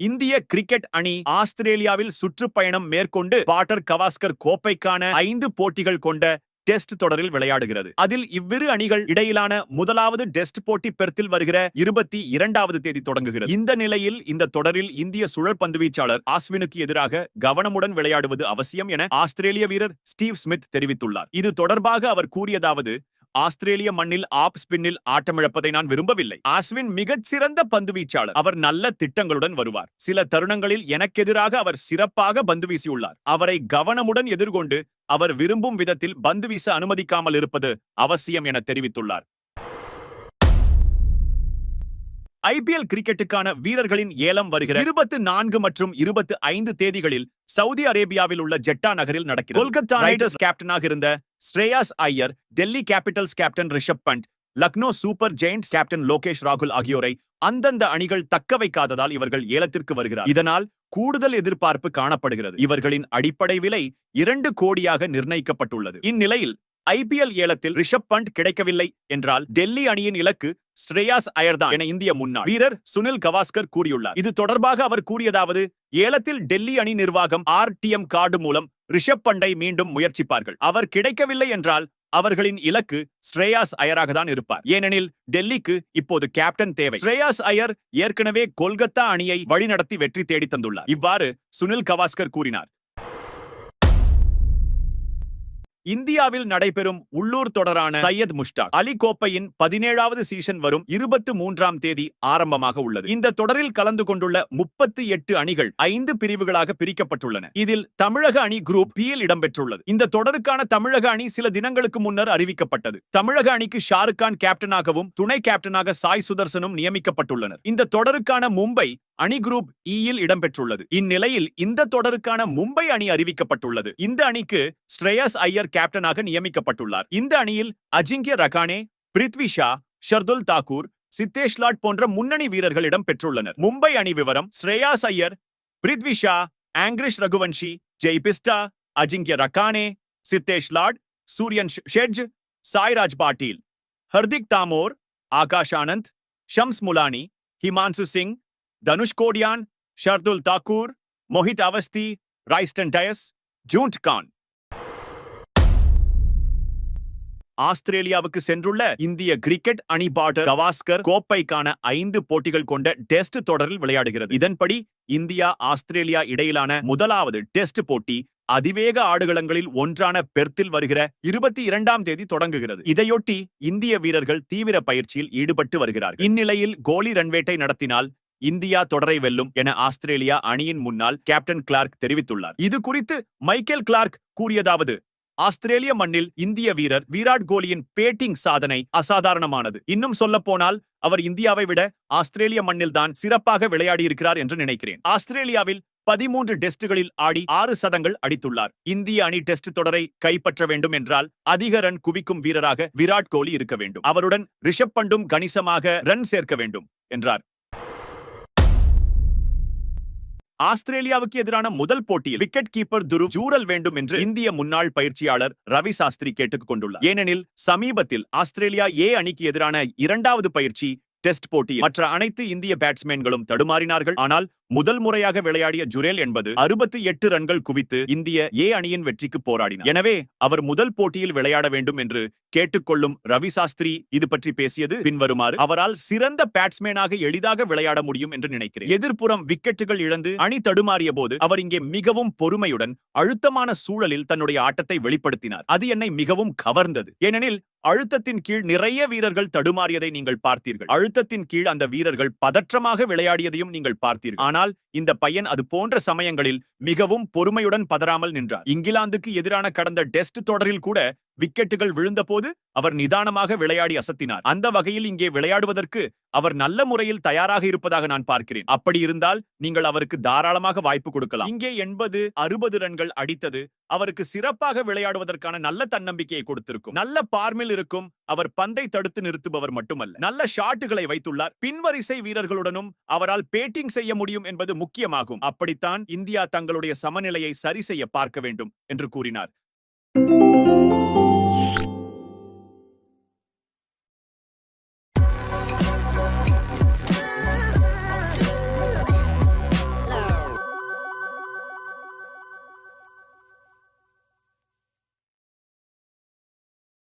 இந்திய கிரிக்கெட் அணி ஆஸ்திரேலியாவில் சுற்றுப்பயணம் மேற்கொண்டு பாட்டர் கவாஸ்கர் கோப்பைக்கான ஐந்து போட்டிகள் கொண்ட டெஸ்ட் தொடரில் விளையாடுகிறது. அதில் இவ்விரு அணிகள் இடையிலான முதலாவது டெஸ்ட் போட்டி பெர்த்தில் வருகிற இருபத்தி இரண்டாவது தேதி தொடங்குகிறது. இந்த நிலையில் இந்த தொடரில் இந்திய சுழல் பந்துவீச்சாளர் ஆஸ்வினுக்கு எதிராக கவனமுடன் விளையாடுவது அவசியம் என ஆஸ்திரேலிய வீரர் ஸ்டீவ் ஸ்மித் தெரிவித்துள்ளார். இது தொடர்பாக அவர் கூறியதாவது ஆஸ்திரேலிய மண்ணில் ஆப் ஸ்பின்னில் ஆட்டமிழப்பதை நான் விரும்பவில்லை. ஆஸ்வின் மிகச் சிறந்த பந்து வீச்சாளர் அவர் நல்ல திட்டங்களுடன் வருவார். சில தருணங்களில் எனக்கெதிராக அவர் சிறப்பாக பந்து வீசியுள்ளார். அவரை கவனமுடன் எதிர்கொண்டு அவர் விரும்பும் விதத்தில் பந்து வீச அனுமதிக்காமல் இருப்பது அவசியம் என தெரிவித்துள்ளார். ஐபிஎல் கிரிக்கெட்டுக்கான வீரர்களின் ஏலம் வருகிற இருபத்தி நான்கு மற்றும் இருபத்தி ஐந்து தேதிகளில் சவுதி அரேபியாவில் உள்ள ஜெட்டா நகரில் நடக்கிறது. கொல்கத்தா ரைடர்ஸ் கேப்டனாக இருந்த Shreyas Iyer Delhi Capitals captain Rishabh Pant Lucknow Super Giants captain Lokesh ராகுல் ஆகியோரை அந்தந்த அணிகள் தக்க வைக்காததால் இவர்கள் ஏலத்திற்கு வருகிறார். இதனால் கூடுதல் எதிர்பார்ப்பு காணப்படுகிறது. இவர்களின் அடிப்படை விலை இரண்டு கோடியாக நிர்ணயிக்கப்பட்டுள்ளது. இந்நிலையில் ஐபிஎல் ஏலத்தில் ரிஷப் பண்ட் கிடைக்கவில்லை என்றால் டெல்லி அணியின் இலக்கு ஸ்ரேயாஸ் அயர்தான் என இந்திய முன்னாள் வீரர் சுனில் கவாஸ்கர் கூறியுள்ளார். இது தொடர்பாக அவர் கூறியதாவது ஏலத்தில் டெல்லி அணி நிர்வாகம் ஆர் கார்டு மூலம் ரிஷப் பண்டை மீண்டும் முயற்சிப்பார்கள். அவர் கிடைக்கவில்லை என்றால் அவர்களின் இலக்கு ஸ்ரேயாஸ் அயராக தான் இருப்பார். ஏனெனில் டெல்லிக்கு இப்போது கேப்டன் தேவை. ஸ்ரேயாஸ் அயர் ஏற்கனவே கொல்கத்தா அணியை வழிநடத்தி வெற்றி தேடி தந்துள்ளார். இவ்வாறு சுனில் கவாஸ்கர் கூறினார். இந்தியாவில் நடைபெறும் உள்ளூர் தொடரான சையத் முஷ்டாக். அலி கோப்பையின் பதினேழாவது சீசன் வரும் இருபத்தி மூன்றாம் தேதி ஆரம்பமாக உள்ளது. இந்த தொடரில் கலந்து கொண்டுள்ள முப்பத்தி எட்டு அணிகள் ஐந்து பிரிவுகளாக பிரிக்கப்பட்டுள்ளன. இதில் தமிழக அணி குரூப் பியில் இடம்பெற்றுள்ளது. இந்த தொடருக்கான தமிழக அணி சில தினங்களுக்கு முன்னர் அறிவிக்கப்பட்டது. தமிழக அணிக்கு ஷாருக் கான் கேப்டனாகவும் துணை கேப்டனாக சாய் சுதர்சனும் நியமிக்கப்பட்டுள்ளனர். இந்த தொடருக்கான மும்பை அணி குரூப் இயில் e இடம்பெற்றுள்ளது. இந்நிலையில் இந்த தொடருக்கான மும்பை அணி அறிவிக்கப்பட்டுள்ளது. இந்த அணிக்கு ஸ்ரேயஸ் ஐயர் கேப்டனாக நியமிக்கப்பட்டுள்ளார். இந்த அணியில் அஜிங்கிய ரகானே பிரித்வி ஷா ஷர்துல் தாக்கூர் சித்தேஷ் லாட் போன்ற முன்னணி வீரர்கள் இடம் பெற்றுள்ளனர். மும்பை அணி விவரம் ஸ்ரேயாஸ் ஐயர் பிரித்வி ஷா ஆங்கிரிஷ் ரகுவன்ஷி ஜெய் பிஸ்டா அஜிங்கிய ரகானே சித்தேஷ் லாட் சூரியன் ஷெட்ஜ் சாய்ராஜ் பாட்டீல் ஹர்திக் தாமோர் ஆகாஷ் ஆனந்த் ஷம்ஸ் முலானி ஹிமான்சு சிங் தனுஷ் கோடியான் ஷர்துல் தாக்கூர் மொஹித் அவஸ்தி ரைஸ்டன் டயஸ் ஜூண்ட் கான். ஆஸ்திரேலியாவுக்கு சென்றுள்ள இந்திய கிரிக்கெட் அணி பாட்டர் கவாஸ்கர் கோப்பைக்கான ஐந்து போட்டிகள் கொண்ட டெஸ்ட் தொடரில் விளையாடுகிறது. இதன்படி இந்தியா ஆஸ்திரேலியா இடையிலான முதலாவது டெஸ்ட் போட்டி அதிவேக ஆடுகளங்களில் ஒன்றான பெர்த்தில் வருகிற இருபத்தி இரண்டாம் தேதி தொடங்குகிறது. இதையொட்டி இந்திய வீரர்கள் தீவிர பயிற்சியில் ஈடுபட்டு வருகிறார் இந்நிலையில் கோலி ரன்வேட்டை நடத்தினால் இந்தியா தொடரை வெல்லும் என ஆஸ்திரேலியா அணியின் முன்னாள் கேப்டன் கிளார்க் தெரிவித்துள்ளார். இது குறித்து மைக்கேல் கிளார்க் கூறியதாவது ஆஸ்திரேலிய மண்ணில் இந்திய வீரர் விராட் கோலியின் பேட்டிங் சாதனை அசாதாரணமானது. இன்னும் சொல்ல போனால் அவர் இந்தியாவை விட ஆஸ்திரேலிய மண்ணில் தான் சிறப்பாக விளையாடியிருக்கிறார் என்று நினைக்கிறேன். ஆஸ்திரேலியாவில் பதிமூன்று டெஸ்டுகளில் ஆடி ஆறு சதங்கள் அடித்துள்ளார். இந்திய அணி டெஸ்ட் தொடரை கைப்பற்ற வேண்டும் என்றால் அதிக ரன் குவிக்கும் வீரராக விராட் கோலி இருக்க வேண்டும். அவருடன் ரிஷப் பண்டும் கணிசமாக ரன் சேர்க்க வேண்டும் என்றார். ஆஸ்திரேலியாவுக்கு எதிரான முதல் போட்டியில் விக்கெட் கீப்பர் துரு ஜூரல் வேண்டும் என்று இந்திய முன்னாள் பயிற்சியாளர் ரவி சாஸ்திரி கேட்டுக் கொண்டுள்ளார். ஏனெனில் சமீபத்தில் ஆஸ்திரேலியா ஏ அணிக்கு எதிரான இரண்டாவது பயிற்சி டெஸ்ட் போட்டியில் மற்ற அனைத்து இந்திய பேட்ஸ்மேன்களும் தடுமாறினார்கள். ஆனால் முதல் முறையாக விளையாடிய ஜுரேல் என்பது அறுபத்தி எட்டு ரன்கள் குவித்து இந்திய ஏ அணியின் வெற்றிக்கு போராடினார். எனவே அவர் முதல் போட்டியில் விளையாட வேண்டும் என்று கேட்டுக்கொள்ளும் ரவி சாஸ்திரி இது பற்றி பேசியது பின்வருமாறு அவரால் சிறந்த பேட்ஸ்மேனாக எளிதாக விளையாட முடியும் என்று நினைக்கிறேன். எதிர்ப்புறம் விக்கெட்டுகள் இழந்து அணி தடுமாறிய போது அவர் இங்கே மிகவும் பொறுமையுடன் அழுத்தமான சூழலில் தன்னுடைய ஆட்டத்தை வெளிப்படுத்தினார். அது என்னை மிகவும் கவர்ந்தது. ஏனெனில் அழுத்தத்தின் கீழ் நிறைய வீரர்கள் தடுமாறியதை நீங்கள் பார்த்தீர்கள். அழுத்தத்தின் கீழ் அந்த வீரர்கள் பதற்றமாக விளையாடியதையும் நீங்கள் பார்த்தீர்கள். ஆனால் இந்த பையன் அது போன்ற சமயங்களில் மிகவும் பொறுமையுடன் பதறாமல் நின்றார் இங்கிலாந்துக்கு எதிரான கடந்த டெஸ்ட் தொடரில் கூட விக்கெட்டுகள் விழுந்தபோது அவர் நிதானமாக விளையாடி அசத்தினார். அந்த வகையில் இங்கே விளையாடுவதற்கு அவர் நல்ல முறையில் தயாராக இருப்பதாக நான் பார்க்கிறேன். அப்படி இருந்தால் நீங்கள் அவருக்கு தாராளமாக வாய்ப்பு கொடுக்கலாம். இங்கே எண்பது அறுபது ரன்கள் அடித்தது அவருக்கு சிறப்பாக விளையாடுவதற்கான நல்ல தன்னம்பிக்கையை கொடுத்திருக்கும். நல்ல பார்மில் இருக்கும் அவர் பந்தை தடுத்து நிறுத்துபவர் மட்டுமல்ல. நல்ல ஷாட்டுகளை வைத்துள்ளார். பின்வரிசை வீரர்களுடனும் அவரால் பேட்டிங் செய்ய முடியும் என்பது முக்கியமாகும். அப்படித்தான் இந்தியா தங்களுடைய சமநிலையை சரி செய்ய பார்க்க வேண்டும் என்று கூறினார். thank you